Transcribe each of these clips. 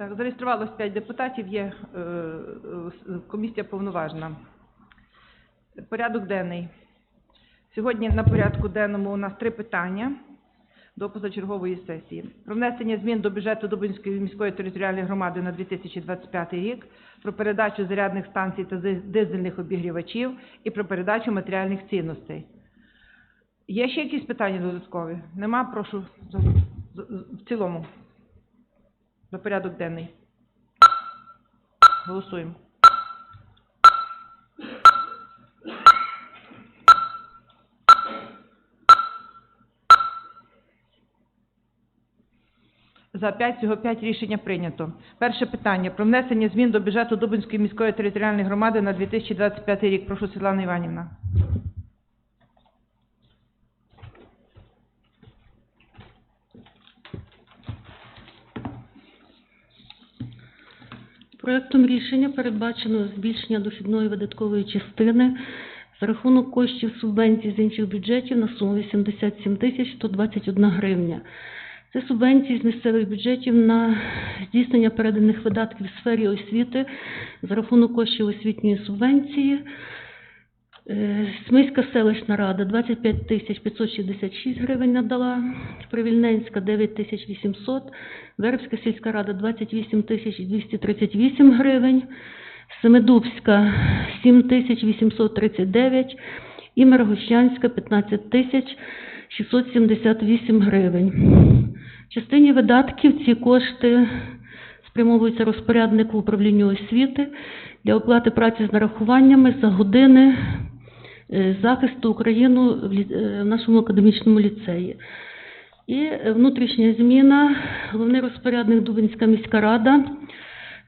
Так, зареєструвалось 5 депутатів, є е, е, комісія повноважна. Порядок денний. Сьогодні на порядку денному у нас три питання до позачергової сесії. Про внесення змін до бюджету Дубинської міської територіальної громади на 2025 рік, про передачу зарядних станцій та дизельних обігрівачів і про передачу матеріальних цінностей. Є ще якісь питання додаткові? Нема, прошу в цілому. За порядок денний. Голосуємо. За 5, всього 5 рішення прийнято. Перше питання. Про внесення змін до бюджету Дубинської міської територіальної громади на 2025 рік. Прошу, Світлана Іванівна. Проектом рішення передбачено збільшення дохідної видаткової частини за рахунок коштів субвенцій з інших бюджетів на суму 87 тисяч 121 гривня. Це субвенції з місцевих бюджетів на здійснення переданих видатків в сфері освіти за рахунок коштів освітньої субвенції. Е, Смиська селищна рада 25 тисяч 566 гривень надала, Привільненська 9 тисяч 800, Вербська сільська рада 28 тисяч 238 гривень, Семидубська 7 тисяч 839 і Миргощанська 15 тисяч 678 гривень. Частині видатків ці кошти спрямовуються розпоряднику управління освіти для оплати праці з нарахуваннями за години захисту України в лі- е, в нашому академічному ліцеї. І е, внутрішня зміна. Головний розпорядник Дубинська міська рада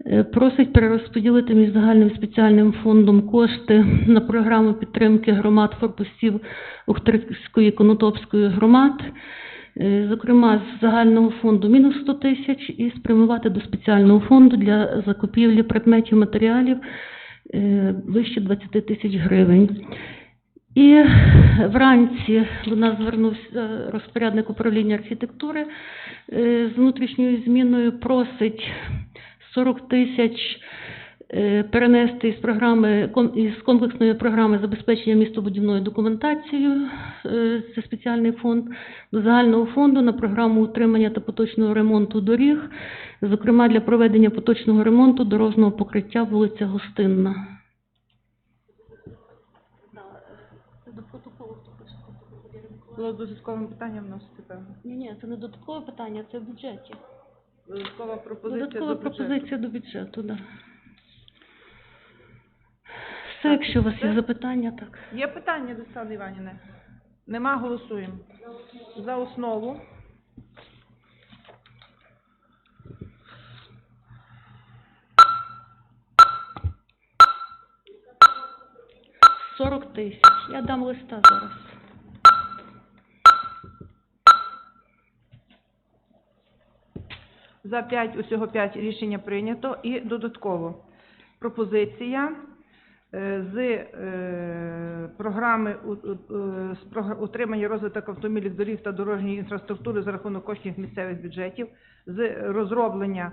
е, просить перерозподілити між загальним спеціальним фондом кошти на програму підтримки громад корпусів Охтирської і Конотопської громад. Е, Зокрема, з загального фонду мінус 100 тисяч і спрямувати до спеціального фонду для закупівлі предметів матеріалів е, вище 20 тисяч гривень. І вранці до нас звернувся розпорядник управління архітектури е, з внутрішньою зміною, просить 40 тисяч е, перенести із програми із комплексної програми забезпечення містобудівною документацією, е, це спеціальний фонд, до загального фонду на програму утримання та поточного ремонту доріг, зокрема для проведення поточного ремонту дорожнього покриття вулиця Гостинна. До протоколу Було додатковим питанням вносити, певно. Ні, ні, це не додаткове питання, це в бюджеті. Додаткова пропозиція Додаткова до бюджету. пропозиція до бюджету, так. Все, якщо у вас є запитання, так. Є питання до Світлани Іванівни? Нема, голосуємо. За основу. – 40 тисяч. Я дам листа зараз. За 5, усього 5 рішення прийнято. І додатково пропозиція е, з е, програми е, утримання розвиток автомобільних доріг та дорожньої інфраструктури за рахунок коштів місцевих бюджетів, з розроблення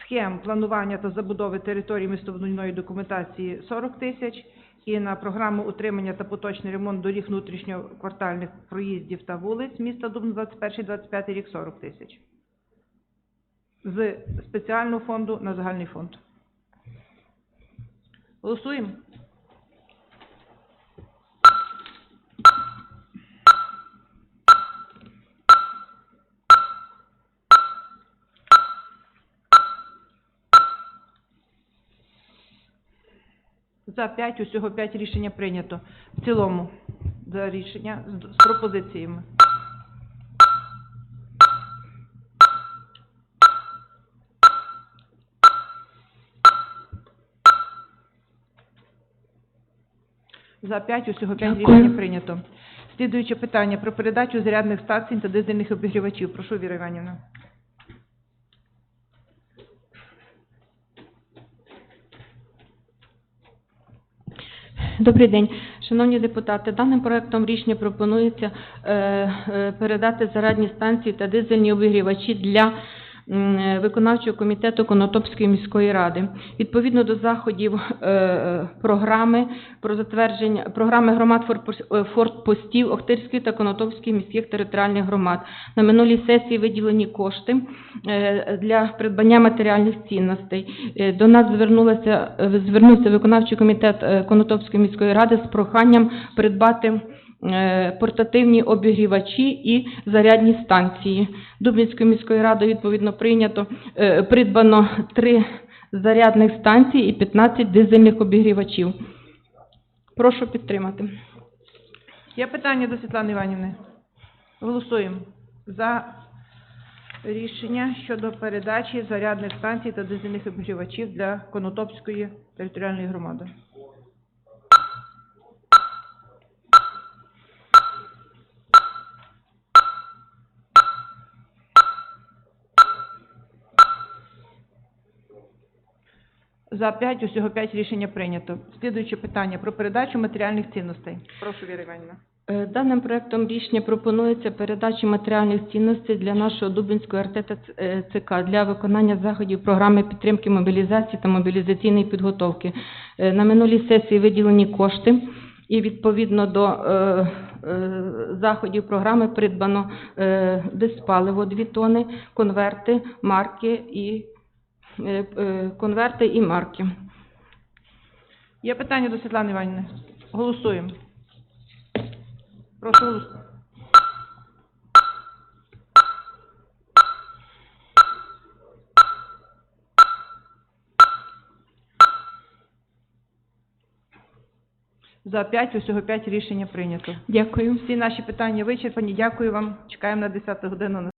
схем планування та забудови території містобудівної документації 40 тисяч і на програму утримання та поточний ремонт доріг внутрішньоквартальних проїздів та вулиць міста Дубно 21-25 рік 40 тисяч з спеціального фонду на загальний фонд. Голосуємо? За 5, усього 5 рішення прийнято. В цілому за рішення з, пропозиціями. За 5, усього 5 Дякую. рішення прийнято. Слідуюче питання про передачу зарядних станцій та дизельних обігрівачів. Прошу, Віра Іванівна. Добрий день, шановні депутати. Даним проектом рішення пропонується е, е, передати зарядні станції та дизельні обігрівачі для виконавчого комітету Конотопської міської ради. Відповідно до заходів е, е, програми про затвердження програми громад форпос- е, фортпостів Охтирської та Конотопської міських територіальних громад. На минулій сесії виділені кошти е, для придбання матеріальних цінностей. Е, До нас звернулося е, звернувся виконавчий комітет е, Конотопської міської ради з проханням придбати е, портативні обігрівачі і зарядні станції. Дубінською міською радою відповідно прийнято е, придбано три зарядних станції і 15 дизельних обігрівачів. Прошу підтримати. Є питання до Світлани Іванівни? Голосуємо за рішення щодо передачі зарядних станцій та дизельних обігрівачів для Конотопської територіальної громади. За п'ять, усього п'ять рішення прийнято. Слідуюче питання про передачу матеріальних цінностей. Прошу, Віра Іванівна. Е, Даним проектом рішення пропонується передача матеріальних цінностей для нашого Дубинського РТЦК для виконання заходів програми підтримки мобілізації та мобілізаційної підготовки. Е, На минулій сесії виділені кошти і відповідно до е, е, заходів програми придбано е, диспаливо 2 тони, конверти, марки і е, е, конверти і марки. Є питання до Світлани Іванівни? Голосуємо. Прошу голосувати. За п'ять, усього п'ять рішення прийнято. Дякую. Всі наші питання вичерпані. Дякую вам. Чекаємо на 10 годину.